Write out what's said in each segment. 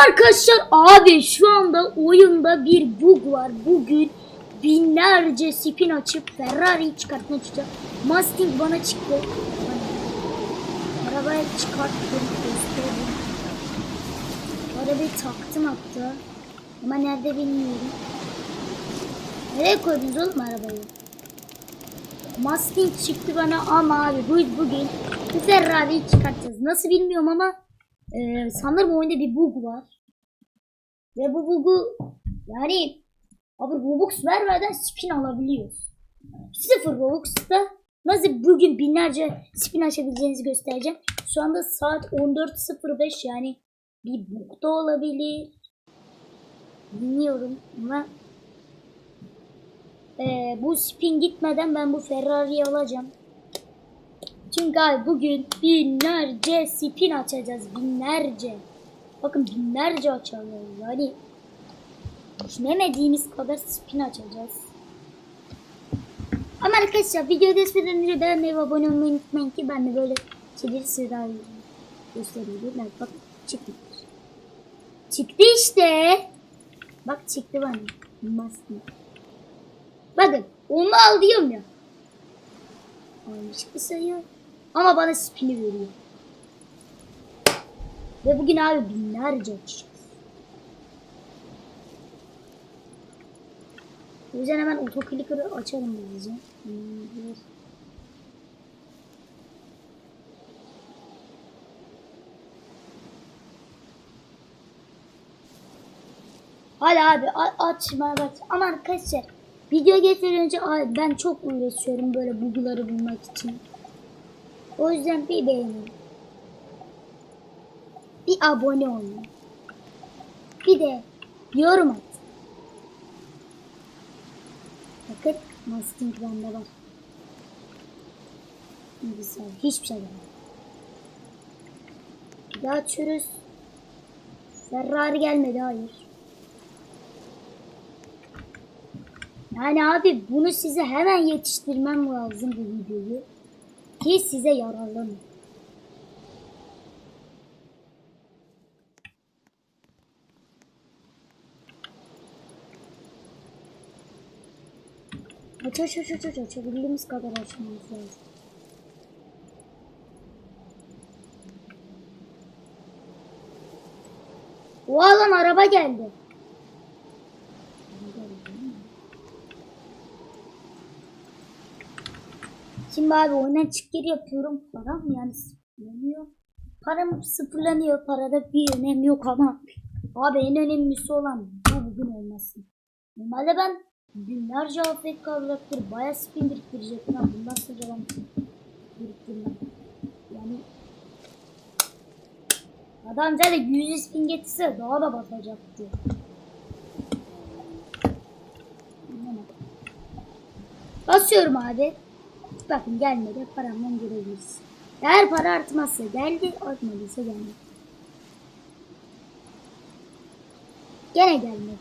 arkadaşlar abi şu anda oyunda bir bug var. Bugün binlerce spin açıp Ferrari'yi çıkartma çıkacak. Mustang bana çıktı. Arabaya çıkarttım. gösterdim. Arabayı taktım hatta. Ama nerede bilmiyorum. Nereye koydunuz oğlum arabayı? Mustang çıktı bana ama abi bu bugün bu Ferrari'yi çıkartacağız. Nasıl bilmiyorum ama e, sanırım oyunda bir bug var. Ve bu bug'u yani abi Robux vermeden spin alabiliyoruz. Sıfır Robux'ta nasıl bugün binlerce spin açabileceğinizi göstereceğim. Şu anda saat 14.05 yani bir bug da olabilir. Bilmiyorum ama ee, bu spin gitmeden ben bu Ferrari'yi alacağım. Çünkü abi bugün binlerce spin açacağız. Binlerce. Bakın binlerce açacağız. Yani düşünemediğimiz kadar spin açacağız. Ama arkadaşlar videoyu desmeden önce beğenmeyi ve abone olmayı unutmayın ki ben de böyle şeyleri size daha. Evet, bak çıktı. Çıktı işte. Bak çıktı bana. Mustang. Bakın onu al diyorum ya. Almış bir sayı. Ama bana spini veriyor. Ve bugün abi binlerce açacağız. O yüzden hemen otoclicker'ı açalım bizi. Hadi abi açma bak. Ama arkadaşlar video geçmeden önce ben çok uğraşıyorum böyle bug'ları bulmak için. O yüzden bir beğenin. Bir abone olun. Bir de yorum at. Bakın Mustang bende var. Güzel. Hiçbir şey yok. Daha açıyoruz. Ferrari gelmedi hayır. Yani abi bunu size hemen yetiştirmem lazım bu videoyu. Ki size yararlanın. Aç aç aç aç aç açabildiğimiz kadar açmamız lazım. O alan araba geldi. Şimdi abi oyundan çık yapıyorum. Param yani sıfırlanıyor. Param sıfırlanıyor. Parada bir önem yok ama abi en önemlisi olan bu bugün olması. Normalde ben binlerce afk kalacaktır. Baya spin biriktirecektim bundan sonra ben biriktirmem. Yani adam zaten 100 spin getirse daha da basacaktı. Basıyorum abi. Bakın gelmedi. Paramdan görebiliriz. Eğer para artmazsa geldi, artmadıysa gelmedi. Gene gelmedi.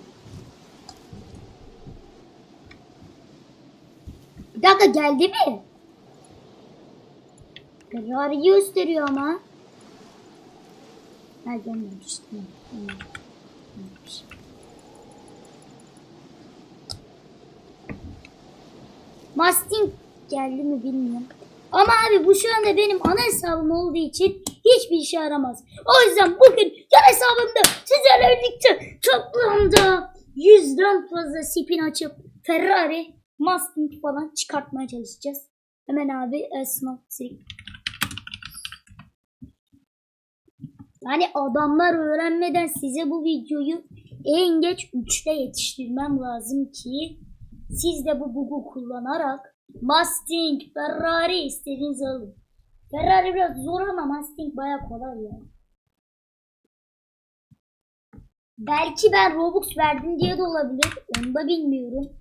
Bir dakika geldi mi? Ferrari gösteriyor ama. Ha gelmemiş. Gelmemiş. Mustang geldi mi bilmiyorum. Ama abi bu şu anda benim ana hesabım olduğu için hiçbir işe yaramaz. O yüzden bugün yan hesabımda sizlerle birlikte toplamda yüzden fazla spin açıp Ferrari, Mustang falan çıkartmaya çalışacağız. Hemen abi esnaf Yani adamlar öğrenmeden size bu videoyu en geç 3'te yetiştirmem lazım ki siz de bu bug'u kullanarak Mustang, Ferrari istediğinizi alın. Ferrari biraz zor ama Mustang baya kolay ya. Belki ben Robux verdim diye de olabilir. Onu da bilmiyorum.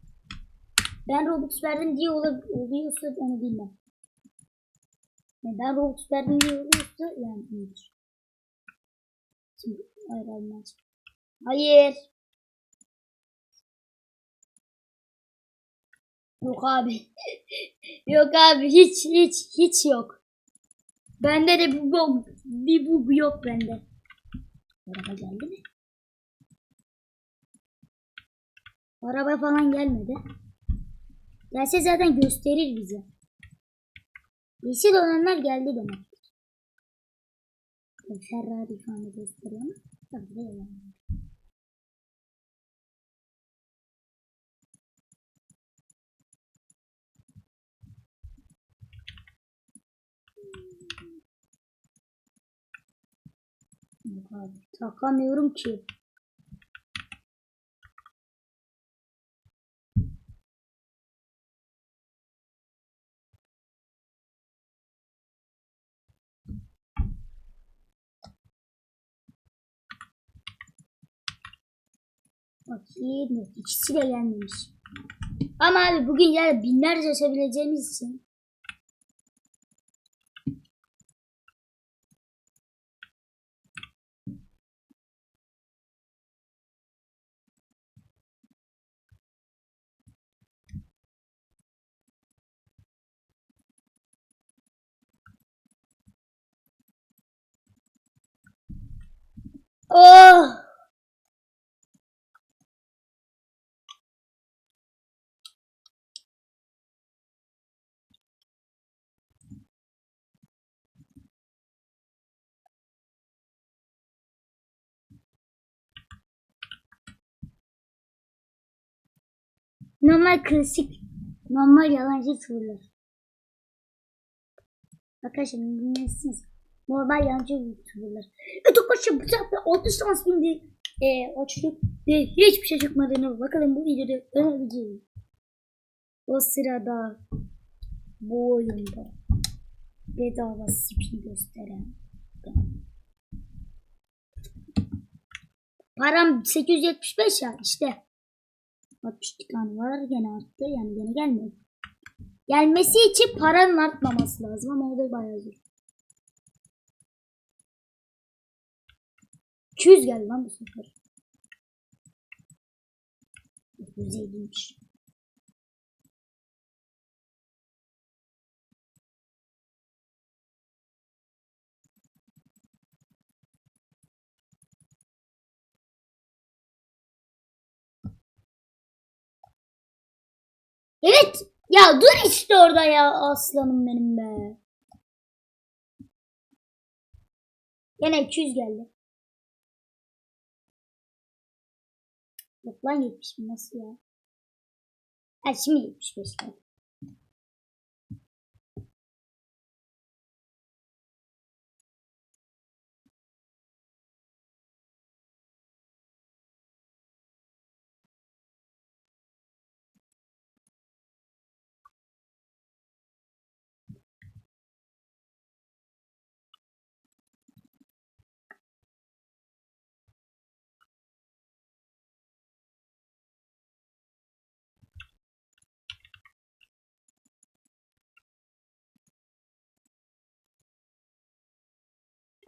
Ben Robux verdim diye oluyorsa onu bilmem. Ben Robux verdim diye oluyorsa yani iyidir. Şimdi olmaz. Hayır. Yok abi. yok abi hiç hiç hiç yok. Bende de bu bug, bir bug yok bende. Araba geldi mi? Araba falan gelmedi. Gelse zaten gösterir bize. Yeşil olanlar geldi demek. Ferrari şu anda gösteriyor ama. Tabii de abi, takamıyorum ki. Bakayım ikisi de gelmemiş. Ama abi bugün yani binlerce açabileceğimiz için Oh! Normal klasik, normal yalancı tavırlar. Arkadaşlar dinlersiniz. Normal yalancı tavırlar. Evet arkadaşlar bu sefer 6 şans bindi. Ee, o ve hiçbir şey çıkmadığını bakalım bu videoda öğreneceğiz. O sırada bu oyunda bedava spin gösteren Param 875 ya işte. 62 tane var gene arttı yani gene gelmiyor. Gelmesi için paranın artmaması lazım ama o da bayağı zor. 200 geldi lan bu sefer. 950'ymiş. Evet. Ya dur işte orada ya aslanım benim be. Yine 200 geldi. Yok lan 70 mi nasıl ya? Ha şimdi 75 geldi.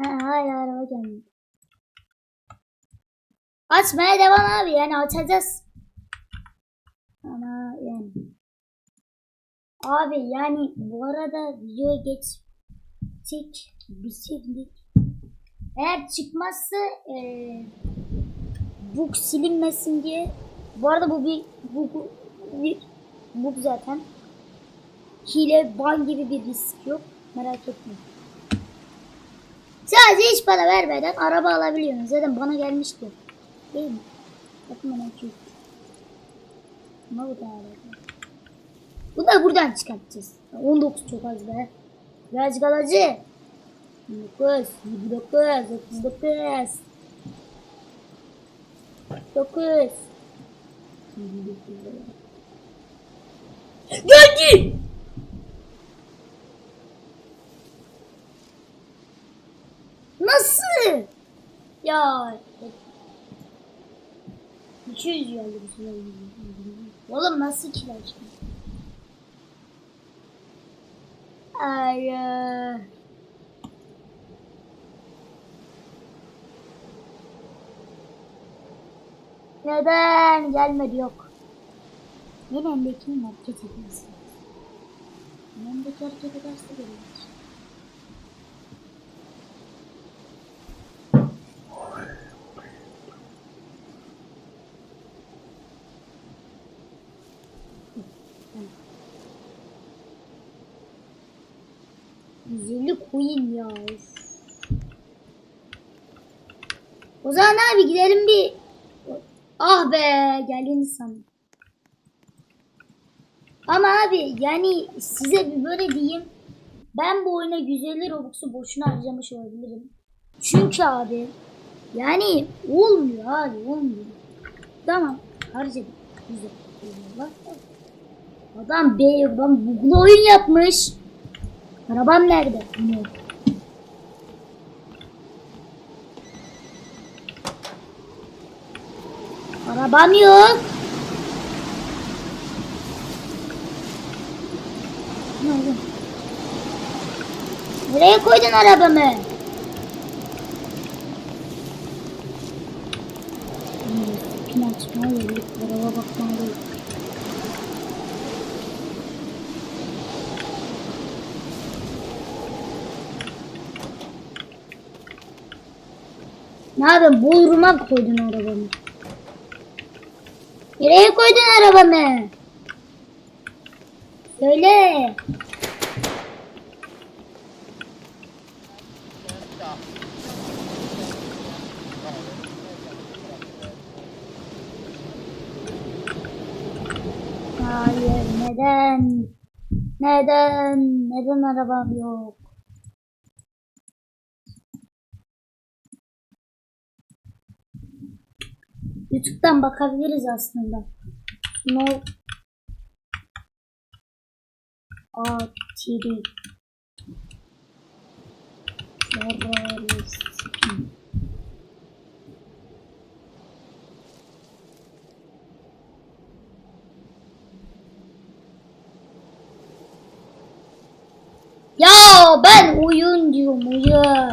Ha, hala araba gelmiyor. Açmaya devam abi yani açacağız. Ama yani. Abi yani bu arada videoya geçtik. Bitirdik. Eğer çıkmazsa eee bug silinmesin diye. Bu arada bu bir bug, bir bug zaten. Hile ban gibi bir risk yok. Merak etmeyin. Sadece hiç para vermeden araba alabiliyorsunuz. Zaten bana gelmişti. Değil mi? Bakın bana iki. Ama bu da araba. Bu da buradan çıkartacağız. 19 çok az be. Birazcık alıcı. 29, 29, 39. 9. Geldi. Nasıl? Ya. 200 geldi bu sefer. Oğlum nasıl kilo çıktı? Ay. Neden gelmedi yok. Yine endekini hareket ediyorsun. Endeki hareket ederse gelir. 150 coin ya. O zaman abi gidelim bir. Ah be geldiğini sandım. Ama abi yani size bir böyle diyeyim. Ben bu oyuna 150 Robux'u boşuna harcamış olabilirim. Çünkü abi yani olmuyor abi olmuyor. Tamam harcadım. Güzel. Adam B adam bugün oyun yapmış. Arabam nerede? Ne? Arabam yok. Ne? Nereye koydun arabamı? Pin açmalıyım. Araba bakmalıyım. Ne yapayım? Bodrum'a mı koydun arabamı? Nereye koydun arabamı? Söyle. Hayır, neden? Neden? Neden arabam yok? YouTube'dan bakabiliriz aslında. No A TV Terörist. Ya ben oyun diyorum oyun.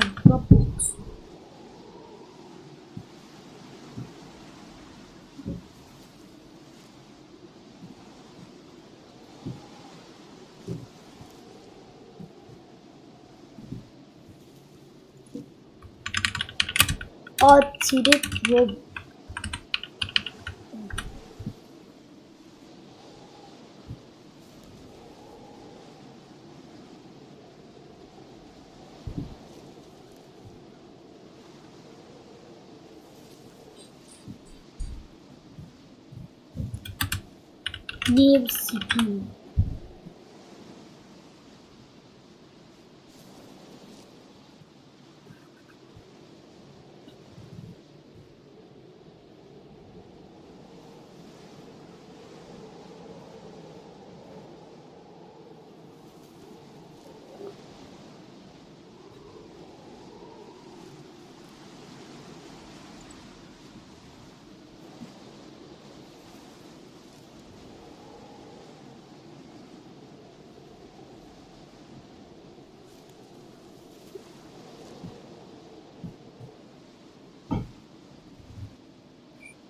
और सीधे ये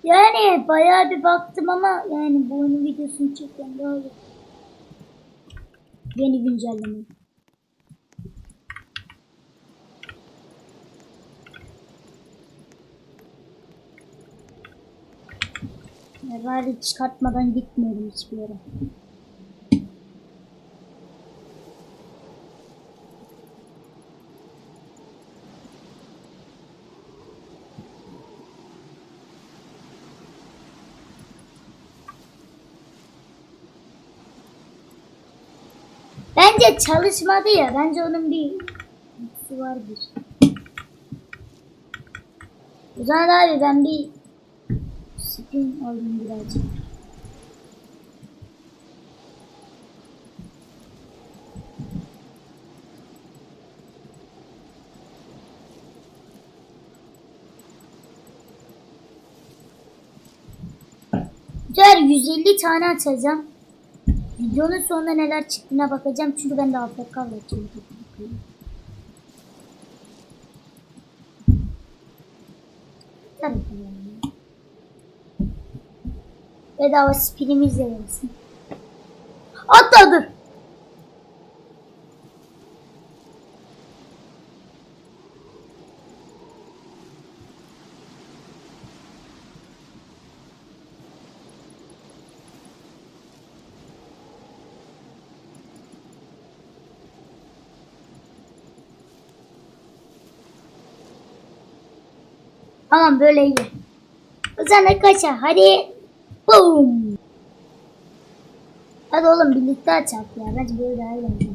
Yani bayağı bir baktım ama yani bu oyunun videosunu çekeceğim daha iyi. Yeni güncelleme. Ferrari çıkartmadan gitmiyorum hiçbir yere. Bence çalışmadı ya. Bence onun bir etkisi vardır. O zaman abi ben bir spin alayım birazcık. Güzel 150 tane açacağım. Videonun sonunda neler çıktığına bakacağım çünkü ben de AFK kalacağım. Tabii ki yani. Bedava spinimiz de gelsin. Tamam böyle iyi. Zaman kaça hadi. Boom. Hadi oğlum birlikte açak ya. Bence böyle daha eğlenceli.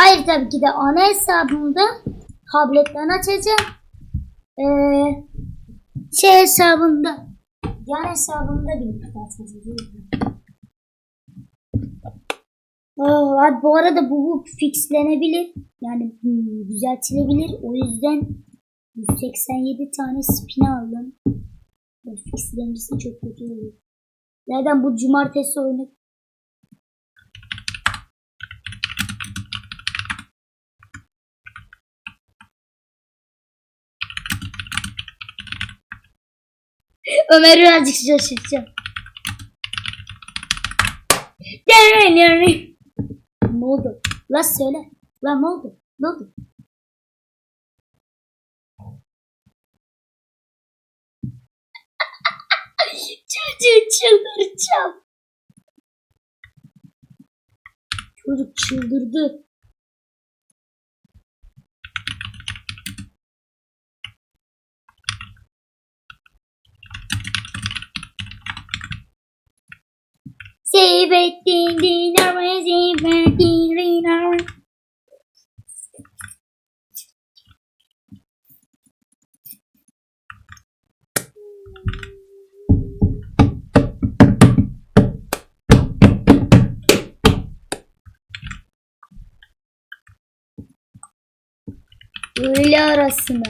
Hayır tabii ki de ana hesabımda tabletten açacağım. Ee, şey hesabında yan hesabımda birlikte açacağız. Aa, bu arada bu, bu fixlenebilir. Yani hmm, düzeltilebilir. O yüzden 187 tane spin aldım. Fixlenirse çok kötü olur. Zaten bu cumartesi oyunu Ömer birazcık şaşırtacağım. Ne oldu? La söyle. La ne oldu? Ne oldu? Çocuğu çıldıracağım. Çocuk çıldırdı. Seyfettin Dinamo, Seyfettin Dinamo. Öyle arasına.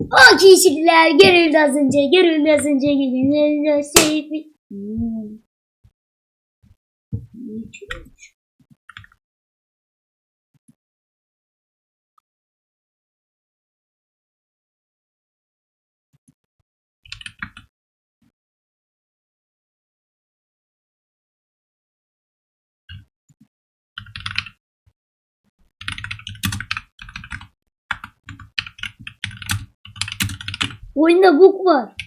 O kişiler görüldü az önce, görüldü az önce, görüldü az önce. Hmm. İyi. Oyunda bug var.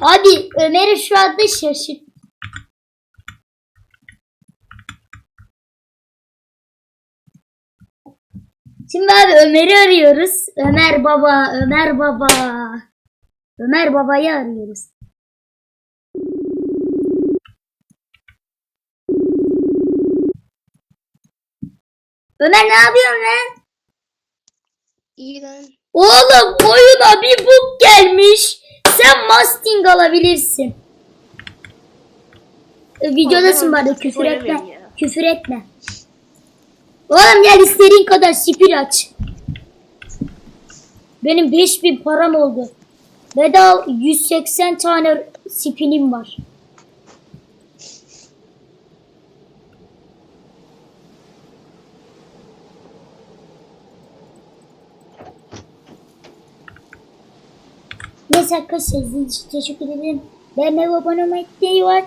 Abi Ömer'i şu anda şaşırt. Şimdi abi Ömer'i arıyoruz. Ömer baba, Ömer baba. Ömer babayı arıyoruz. Ömer ne yapıyorsun lan? İyi lan. Oğlum oyuna bir bug gelmiş. Sen Mustang alabilirsin. E, videodasın bari küfür etme. ya. Küfür etme. Oğlum gel istediğin kadar spir aç. Benim 5000 param oldu. Ve daha 180 tane spinim var. Arkadaşlar teşekkür ederim. Beğenmeyi ve abone olmayı unutmayın.